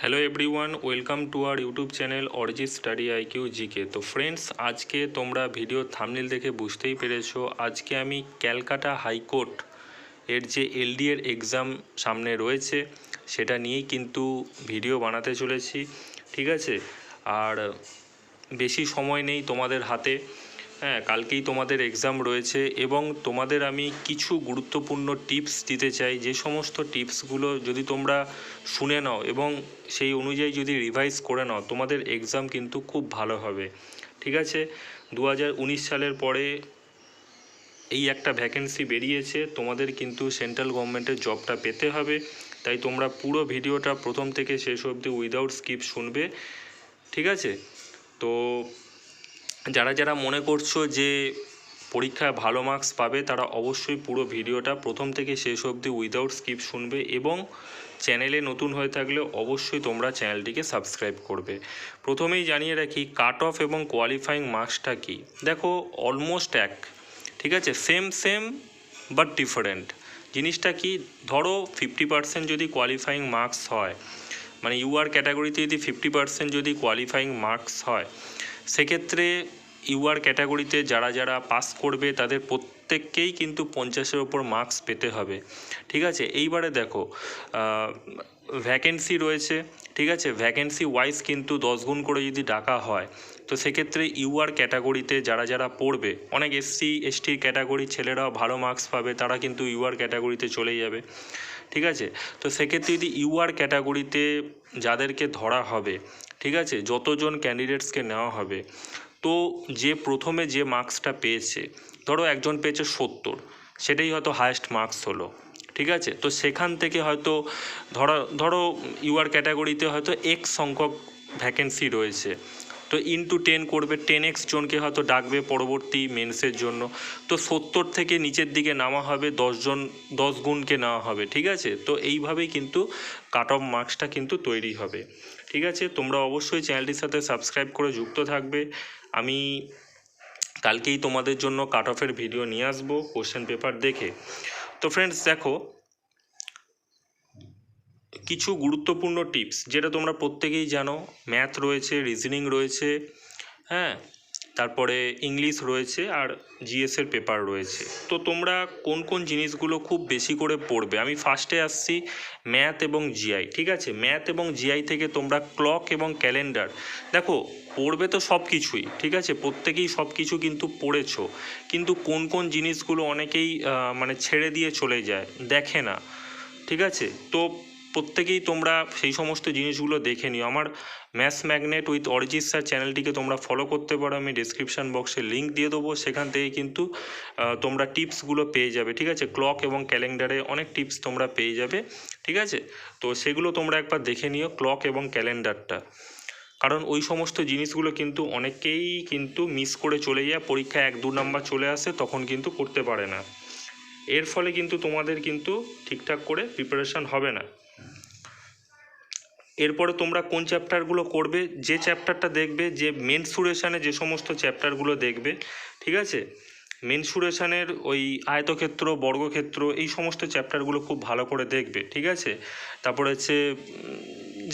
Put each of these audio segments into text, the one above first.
Hello everyone welcome to our YouTube channel Arijit study IQ GK তো friends আজকে তোমরা video thumbnail দেখে বুঝতেই পেরেছ, আজকে আমি ক্যালকাটা হাইকোর্ট এর যে এলডি এর এক্সাম সামনে রয়েছে, সেটা নিয়েই কিন্তু ভিডিও বানাতে চলেছি, ঠিক আছে? আর বেশি সময় নেই তোমাদের হাতে। হ্যাঁ কালকেই তোমাদের এক্সাম রয়েছে এবং তোমাদের আমি কিছু গুরুত্বপূর্ণ টিপস দিতে চাই। যে সমস্ত টিপসগুলো যদি তোমরা শুনে নাও এবং সেই অনুযায়ী যদি রিভাইজ করে নাও, তোমাদের এক্সাম কিন্তু খুব ভালো হবে। ঠিক আছে? দু হাজার উনিশ সালের পরে এই একটা ভ্যাকেন্সি বেরিয়েছে, তোমাদের কিন্তু সেন্ট্রাল গভর্নমেন্টের জবটা পেতে হবে। তাই তোমরা পুরো ভিডিওটা প্রথম থেকে শেষ অবধি উইদাউট স্কিপ শুনবে। ঠিক আছে? তো যারা যারা মনে করছ যে পরীক্ষায় ভালো মার্কস পাবে, তারা অবশ্যই পুরো ভিডিওটা প্রথম থেকে শেষ অবধি উইদাউট স্কিপ শুনবে এবং চ্যানেলে নতুন হয়ে থাকলে অবশ্যই তোমরা চ্যানেলটিকে সাবস্ক্রাইব করবে। প্রথমেই জানিয়ে রাখি কাট অফ এবং কোয়ালিফাইং মার্কসটা কী? দেখো অলমোস্ট এক, ঠিক আছে? সেম সেম বাট ডিফারেন্ট জিনিসটা কি? ধরো ফিফটি পার্সেন্ট যদি কোয়ালিফাইং মার্কস হয় মানে ইউআর ক্যাটাগরিতে যদি ফিফটি পার্সেন্ট যদি কোয়ালিফাইং মার্কস হয়, সেক্ষেত্রে ইউআর ক্যাটাগরিতে যারা যারা পাস করবে তাদের প্রত্যেককেই কিন্তু পঞ্চাশের ওপর মার্কস পেতে হবে। ঠিক আছে? এইবারে দেখো ভ্যাকেন্সি রয়েছে। ঠিক আছে? ভ্যাকেন্সি ওয়াইজ কিন্তু দশ গুণ করে যদি ডাকা হয়, তো সেক্ষেত্রে ইউআর ক্যাটাগরিতে যারা যারা পড়বে, অনেক এসসি, এসটির ক্যাটাগরির ছেলেরাও ভালো মার্কস পাবে, তারা কিন্তু ইউআর ক্যাটাগরিতে চলে যাবে। ঠিক আছে? তো সেক্ষেত্রে যদি ইউআর ক্যাটাগরিতে যাদেরকে ধরা হবে, ঠিক আছে? যতজন ক্যান্ডিডেটসকে নেওয়া হবে তো যে প্রথমে যে মার্কসটা পেয়েছে, ধরো একজন পেয়েছে সত্তর, সেটাই হয়তো হায়েস্ট মার্কস হলো, ঠিক আছে? তো সেখান থেকে হয়তো, ধরো ধরো ইউআর ক্যাটাগরিতে হয়তো এক্স সংখ্যক ভ্যাকেন্সি রয়েছে, তো ইনটু টেন করবে টেন এক্স জনকে হয়তো ডাকবে পরবর্তী মেন্সের জন্য, তো সত্তর থেকে নিচের দিকে নামা হবে দশজন দশ গুণকে নেওয়া হবে, ঠিক আছে? তো এইভাবেই কিন্তু কাট অফ মার্কসটা কিন্তু তৈরি হবে, ঠিক আছে? তোমরা অবশ্যই চ্যানেলটির সাথে সাবস্ক্রাইব করে যুক্ত থাকবে আমি কালকেই তোমাদের জন্য কাট অফের ভিডিও নিয়ে আসব কোশ্চেন পেপার দেখে। তো ফ্রেন্ডস দেখো, কিছু গুরুত্বপূর্ণ টিপস যেটা তোমরা প্রত্যেকেই জানো ম্যাথ রয়েছে রিজনিং রয়েছে হ্যাঁ? তারপরে ইংলিশ রয়েছে আর জিএসের পেপার রয়েছে। তো তোমরা কোন কোন জিনিসগুলো খুব বেশি করে পড়বে? আমি ফার্স্টে আসছি ম্যাথ এবং জিআই ঠিক আছে? ম্যাথ এবং জিআই থেকে তোমরা ক্লক এবং ক্যালেন্ডার দেখো পড়বে তো সব কিছুই, ঠিক আছে? প্রত্যেকেই সব কিছু কিন্তু পড়েছো, কিন্তু কোন কোন জিনিসগুলো অনেকেই মানে ছেড়ে দিয়ে চলে যায়, দেখে না, ঠিক আছে? তো প্রত্যেকেই তোমরা সেই সমস্ত জিনিসগুলো দেখে নিও। আমার maths magnet with Arijit sir চ্যানেলটিকে তোমরা ফলো করতে পারো। আমি ডিসক্রিপশান বক্সে লিঙ্ক দিয়ে দেবো। সেখান থেকে কিন্তু তোমরা টিপসগুলো পেয়ে যাবে, ঠিক আছে? ক্লক এবং ক্যালেন্ডারে অনেক টিপস তোমরা পেয়ে যাবে, ঠিক আছে? তো সেগুলো তোমরা একবার দেখে নিও ক্লক এবং ক্যালেন্ডারটা কারণ ওই সমস্ত জিনিসগুলো কিন্তু অনেকেই কিন্তু মিস করে চলে যায়। পরীক্ষায় এক দু নাম্বার চলে আসে, তখন কিন্তু করতে পারে না। এর ফলে কিন্তু তোমাদের কিন্তু ঠিকঠাক করে প্রিপারেশান হবে না। এরপরে তোমরা কোন চ্যাপ্টারগুলো করবে, যে চ্যাপ্টারটা দেখবে, যে মেনসুরেশনে যে সমস্ত চ্যাপ্টারগুলো দেখবে, ঠিক আছে? মেনসুরেশনের ওই আয়তক্ষেত্র, বর্গক্ষেত্র, এই সমস্ত চ্যাপ্টারগুলো খুব ভালো করে দেখবে, ঠিক আছে? তারপরে হচ্ছে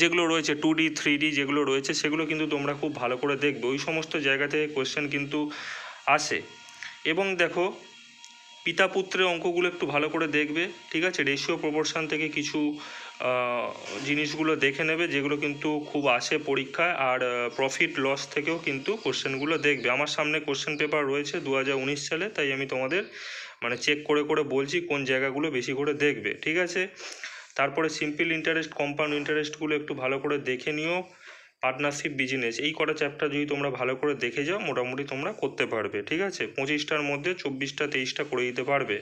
যেগুলো রয়েছে টু ডি থ্রি ডি যেগুলো রয়েছে, সেগুলো কিন্তু তোমরা খুব ভালো করে দেখবে। ওই সমস্ত জায়গা থেকে কোয়েশ্চেন কিন্তু আসে। এবং দেখো পিতা পুত্রের অঙ্কগুলো একটু ভালো করে দেখবে, ঠিক আছে? রেশিও প্রপোর্শন থেকে কিছু জিনিসগুলো দেখে নেবে, যেগুলো কিন্তু খুব আসে পরীক্ষায়, আর প্রফিট লস থেকেও কিন্তু কোশ্চেনগুলো দেখবে। আমার সামনে কোশ্চেন পেপার রয়েছে দু হাজার উনিশ সালে, তাই আমি তোমাদের মানে চেক করে করে বলছি কোন জায়গাগুলো বেশি করে দেখবে, ঠিক আছে? তারপরে সিম্পল ইন্টারেস্ট কম্পাউন্ড ইন্টারেস্টগুলো একটু ভালো করে দেখে নিও। পার্টনারশিপ বিজনেস এই কটা চ্যাপ্টার যদি তোমরা ভালো করে দেখে যাও, মোটামুটি তোমরা করতে পারবে, ঠিক আছে? পঁচিশটার মধ্যে চব্বিশটা, তেইশটা করে দিতে পারবে।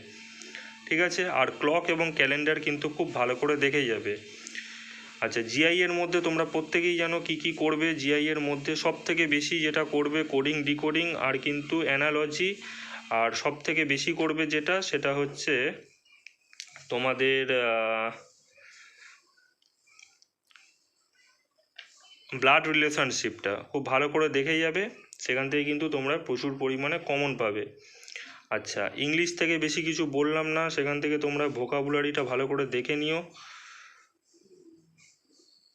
ঠিক আছে? আর ক্লক এবং ক্যালেন্ডার কিন্তু খুব ভালো করে দেখে যাবে। আচ্ছা জিআই এর মধ্যে তোমরা প্রত্যেকেই জানো কি কি করবে। জিআই এর মধ্যে সব থেকে বেশি যেটা করবে কোডিং ডিকোডিং আর কিন্তু অ্যানালজি আর সব থেকে বেশি করবে যেটা, সেটা হচ্ছে তোমাদের ব্লাড রিলেশনশিপটা খুব ভালো করে দেখে যাবে। সেখান থেকে কিন্তু তোমরা প্রচুর পরিমাণে কমন পাবে। আচ্ছা ইংলিশ থেকে বেশি কিছু বললাম না, সেখান থেকে তোমরা ভোকাবুলারিটা ভালো করে দেখে নিও।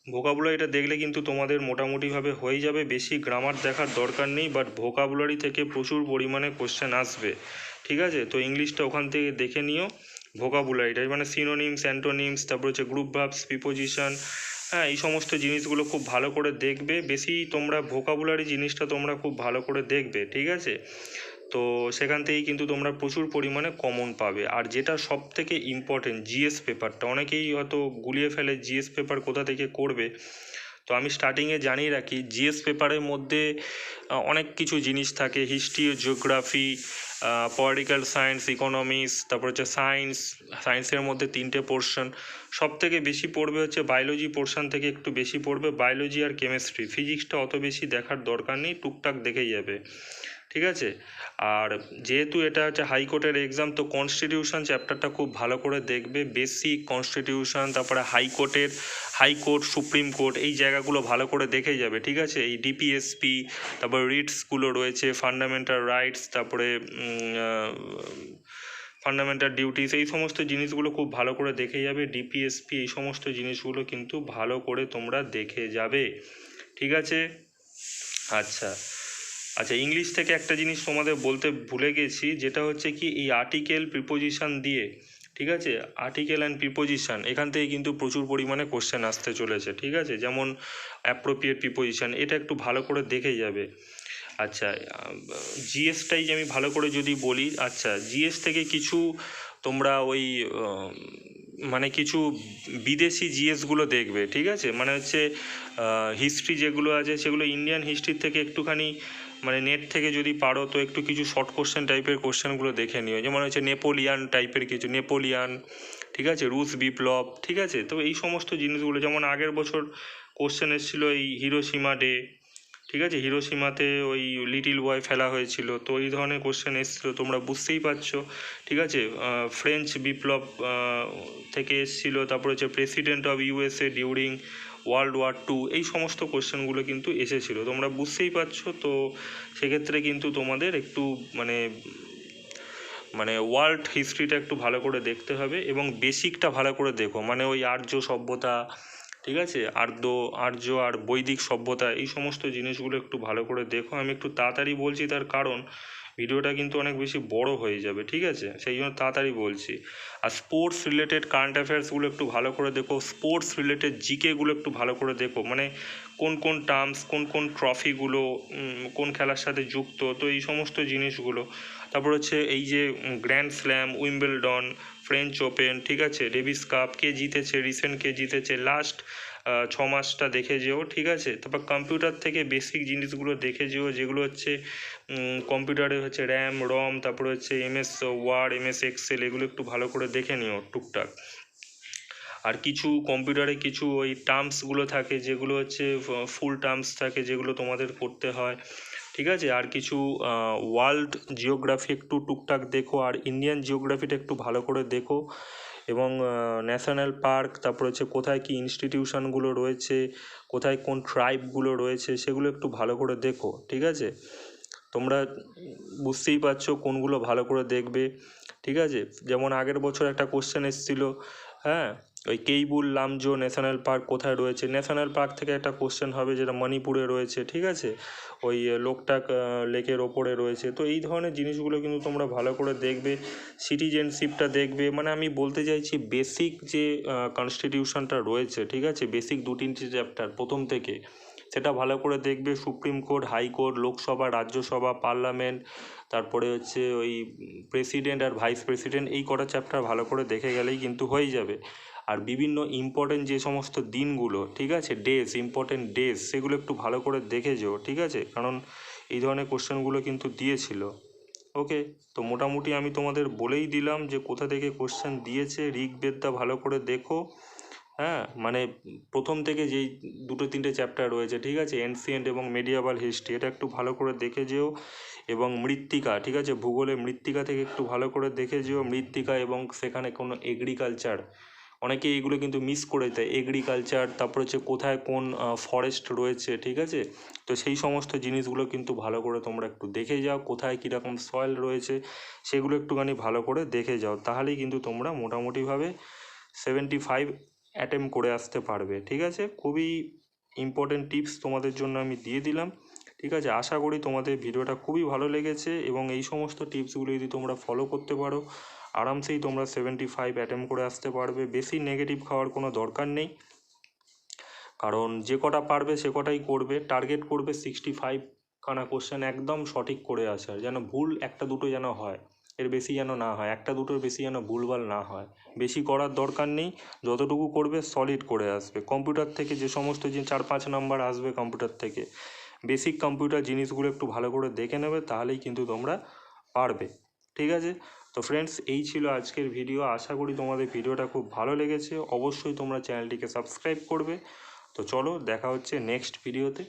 ভোকাবুলারিটা দেখলে কিন্তু তোমাদের মোটামুটিভাবে হয়ে যাবে, বেশি গ্রামার দেখার দরকার নেই বাট ভোকাবুলারি থেকে প্রচুর পরিমাণে কোশ্চেন আসবে। ঠিক আছে? তো ইংলিশটা ওখান থেকে দেখে নিও ভোকাবুলারিটা মানে সিনোনিমস অ্যান্টোনিমস তারপর হচ্ছে গ্রুপ ভার্বস প্রিপোজিশন হ্যাঁ এই সমস্ত জিনিসগুলো খুব ভালো করে দেখবে। বেশি তোমরা ভোকাবুলারি জিনিসটা তোমরা খুব ভালো করে দেখবে, ঠিক আছে? তো সেখান থেকেই কিন্তু তোমরা প্রচুর পরিমাণে কমন পাবে। আর যেটা সব থেকে ইম্পর্টেন্ট জিএস পেপারটা অনেকেই হয়তো গুলিয়ে ফেলে জিএস পেপার কোথা থেকে করবে। তো আমি স্টার্টিংয়ে জানিয়ে রাখি জিএস পেপারের মধ্যে অনেক কিছু জিনিস থাকে। History geography political science economics তারপর হচ্ছে সায়েন্স সায়েন্সের মধ্যে তিনটে পোর্শন সব থেকে বেশি পড়বে হচ্ছে বায়োলজি পোর্শন থেকে একটু বেশি পড়বে। বায়োলজি আর কেমিস্ট্রি ফিজিক্সটা অত বেশি দেখার দরকার নেই, টুকটাক দেখেই যাবে। ঠিক আছে? আর যেহেতু এটা হচ্ছে হাইকোর্টের এক্সাম তো কনস্টিটিউশন চ্যাপ্টারটা খুব ভালো করে দেখবে। বেসিক কনস্টিটিউশন তারপরে হাইকোর্টের হাইকোর্ট সুপ্রিম কোর্ট এই জায়গাগুলো ভালো করে দেখে যাবে, ঠিক আছে? এই ডিপিএসপি তারপর রিটসগুলো রয়েছে ফান্ডামেন্টাল রাইটস তারপরে ফান্ডামেন্টাল ডিউটিস এই সমস্ত জিনিসগুলো খুব ভালো করে দেখে যাবে। ডিপিএসপি এই সমস্ত জিনিসগুলো কিন্তু ভালো করে তোমরা দেখে যাবে, ঠিক আছে? আচ্ছা। আচ্ছা ইংলিশ থেকে একটা জিনিস তোমাদের বলতে ভুলে গেছি, যেটা হচ্ছে কি এই আর্টিকেল প্রিপোজিশন দিয়ে, ঠিক আছে? আর্টিকেল অ্যান্ড প্রিপোজিশন এখান থেকে কিন্তু প্রচুর পরিমাণে কোশ্চেন আসতে চলেছে, ঠিক আছে? যেমন অ্যাপ্রোপ্রিয়েট প্রিপোজিশন এটা একটু ভালো করে দেখে যাবে। আচ্ছা জিএসটাই আমি ভালো করে যদি বলি আচ্ছা জিএস থেকে কিছু তোমরা ওই মানে কিছু বিদেশি জিএসগুলো দেখবে, ঠিক আছে? মানে হচ্ছে হিস্ট্রি যেগুলো আছে, সেগুলো ইন্ডিয়ান হিস্ট্রির থেকে একটুখানি মানে নেট থেকে যদি পারো তো একটু কিছু শর্ট কোশ্চেন টাইপের কোশ্চেনগুলো দেখে নিও। যেমন হচ্ছে নেপোলিয়ান টাইপের কিছু নেপোলিয়ান ঠিক আছে? রুশ বিপ্লব ঠিক আছে? তো এই সমস্ত জিনিসগুলো, যেমন আগের বছর কোশ্চেন এসেছিল এই হিরোসীমা ডে ঠিক আছে? হিরোসীমাতে ওই লিটিল বয় ফেলা হয়েছিল, তো এই ধরনের কোশ্চেন এসেছিল, তোমরা বুঝতেই পারছ, ঠিক আছে? ফ্রেঞ্চ বিপ্লব থেকে এসেছিল, তারপর হচ্ছে president of USA during world war two এই সমস্ত কোশ্চেনগুলো কিন্তু এসেছিল। তোমরা বুঝতেই পারছ, তো সেক্ষেত্রে কিন্তু তোমাদের একটু মানে মানে ওয়ার্ল্ড হিস্ট্রিটা একটু ভালো করে দেখতে হবে এবং বেসিকটা ভালো করে দেখো। মানে ওই আর্য সভ্যতা, ঠিক আছে? আর্য আর্য আর বৈদিক সভ্যতা, এই সমস্ত জিনিসগুলো একটু ভালো করে দেখো। আমি একটু তাড়াতাড়ি বলছি তার কারণ ভিডিওটা কিন্তু অনেক বেশি বড় হয়ে যাবে, ঠিক আছে? সেই জন্য তাড়াতাড়ি বলছি। আর স্পোর্টস রিলেটেড কারেন্ট অ্যাফেয়ার্সগুলো একটু ভালো করে দেখো স্পোর্টস রিলেটেড জিকেগুলো একটু ভালো করে দেখো মানে কোন কোন টার্মস কোন কোন ট্রফিগুলো কোন খেলার সাথে যুক্ত, তো এই সমস্ত জিনিসগুলো। তারপর হচ্ছে এই যে grand slam Wimbledon French open ঠিক আছে? ডেভিস কাপ কে জিতেছে? রিসেন্ট কে জিতেছে? লাস্ট ছ মাসটা দেখে যেও, ঠিক আছে? তারপর কম্পিউটার থেকে বেসিক জিনিসগুলো দেখে যেও, যেগুলো হচ্ছে কম্পিউটারে হচ্ছে র্যাম রম তারপরে হচ্ছে এমএস ওয়ার্ড এমএস এক্সেল এগুলো একটু ভালো করে দেখে নিও টুকটাক। আর কিছু কম্পিউটারে কিছু ওই টার্মসগুলো থাকে, যেগুলো হচ্ছে ফুল টার্মস থাকে, যেগুলো তোমাদের করতে হয়, ঠিক আছে? আর কিছু ওয়ার্ল্ড জিওগ্রাফি একটু টুকটাক দেখো, আর ইন্ডিয়ান জিওগ্রাফিটা একটু ভালো করে দেখো। এবং ন্যাশনাল পার্ক, তারপর হচ্ছে কোথায় কী ইনস্টিটিউশনগুলো রয়েছে, কোথায় কোন ট্রাইবগুলো রয়েছে, সেগুলো একটু ভালো করে দেখো, ঠিক আছে? তোমরা বুঝতেই পারছ কোনগুলো ভালো করে দেখবে, ঠিক আছে? যেমন আগের বছর একটা কোশ্চেন এসেছিল হ্যাঁ? ওই কেইবুল লামজো ন্যাশনাল পার্ক কোথায় রয়েছে? ন্যাশনাল পার্ক থেকে একটা কোশ্চেন হবে যেটা মণিপুরে রয়েছে, ঠিক আছে? ওই লোকটাক লেকের ওপরে রয়েছে। তো এই ধরনের জিনিসগুলো কিন্তু তোমরা ভালো করে দেখবে সিটিজেনশিপটা দেখবে। মানে আমি বলতে চাইছি বেসিক যে কনস্টিটিউশনটা রয়েছে, ঠিক আছে? বেসিক দু তিনটে চ্যাপ্টার প্রথম থেকে। সেটা ভালো করে দেখবে supreme court high court Lok Sabha, Rajya Sabha parliament তারপরে হচ্ছে ওই প্রেসিডেন্ট আর ভাইস প্রেসিডেন্ট এই কটা চ্যাপ্টার ভালো করে দেখে গেলেই কিন্তু হয়ে যাবে। আর বিভিন্ন ইম্পর্টেন্ট যে সমস্ত দিনগুলো, ঠিক আছে? ডেজ ইম্পর্টেন্ট ডেজ সেগুলো একটু ভালো করে দেখে যেও ঠিক আছে? কারণ এই ধরনের কোশ্চেনগুলো কিন্তু দিয়েছিল। ওকে তো মোটামুটি আমি তোমাদের বলেই দিলাম যে কোথা থেকে কোশ্চেন দিয়েছে, ঋগ্বেদটা ভালো করে দেখো। হ্যাঁ মানে প্রথম থেকে যেই দুটো তিনটে চ্যাপ্টার রয়েছে, ঠিক আছে? এনসিয়েন্ট এবং মেডিয়াবাল হিস্ট্রি এটা একটু ভালো করে দেখে যেও। এবং মৃত্তিকা, ঠিক আছে? ভূগোলে মৃত্তিকা থেকে একটু ভালো করে দেখে যেও। মৃত্তিকা এবং সেখানে কোনো এগ্রিকালচার অনেকে এইগুলো কিন্তু মিস করে দেয়। এগ্রিকালচার তারপর হচ্ছে কোথায় কোন ফরেস্ট রয়েছে, ঠিক আছে? তো সেই সমস্ত জিনিসগুলো কিন্তু ভালো করে তোমরা একটু দেখে যাও, কোথায় কীরকম সয়েল রয়েছে, সেগুলো একটুখানি ভালো করে দেখে যাও। তাহলেই কিন্তু তোমরা মোটামুটিভাবে সেভেন্টি ফাইভ অ্যাটেম্প করে আসতে পারবে, ঠিক আছে? খুবই ইম্পর্টেন্ট টিপস তোমাদের জন্য আমি দিয়ে দিলাম, ঠিক আছে? আশা করি তোমাদের ভিডিওটা খুবই ভালো লেগেছে এবং এই সমস্ত টিপসগুলো যদি তোমরা ফলো করতে পারো আরামসেই তোমরা সেভেন্টি ফাইভ অ্যাটেম্প করে আসতে পারবে। বেশি নেগেটিভ খাওয়ার কোনো দরকার নেই। কারণ যে কটা পারবে সে কটাই করবে। টার্গেট করবে সিক্সটি ফাইভ খানা কোশ্চেন একদম সঠিক করে আসার। যেন ভুল একটা দুটো যেন হয়, এর বেশি যেন না হয়। একটা দুটোর বেশি যেন ভুলভাল না হয়। বেশি করার দরকার নেই। যতটুকু করবে সলিড করে আসবে। কম্পিউটার থেকে যে সমস্ত যে চার পাঁচ নাম্বার আসবে কম্পিউটার থেকে বেসিক কম্পিউটার জিনিসগুলো একটু ভালো করে দেখে নেবে, তাহলেই কিন্তু তোমরা পারবে। ঠিক আছে? তো ফ্রেন্ডস এই ছিল আজকের ভিডিও আশা করি তোমাদের ভিডিওটা খুব ভালো লেগেছে। অবশ্যই তোমরা চ্যানেলটিকে সাবস্ক্রাইব করবে। তো চলো, দেখা হচ্ছে নেক্সট ভিডিওতে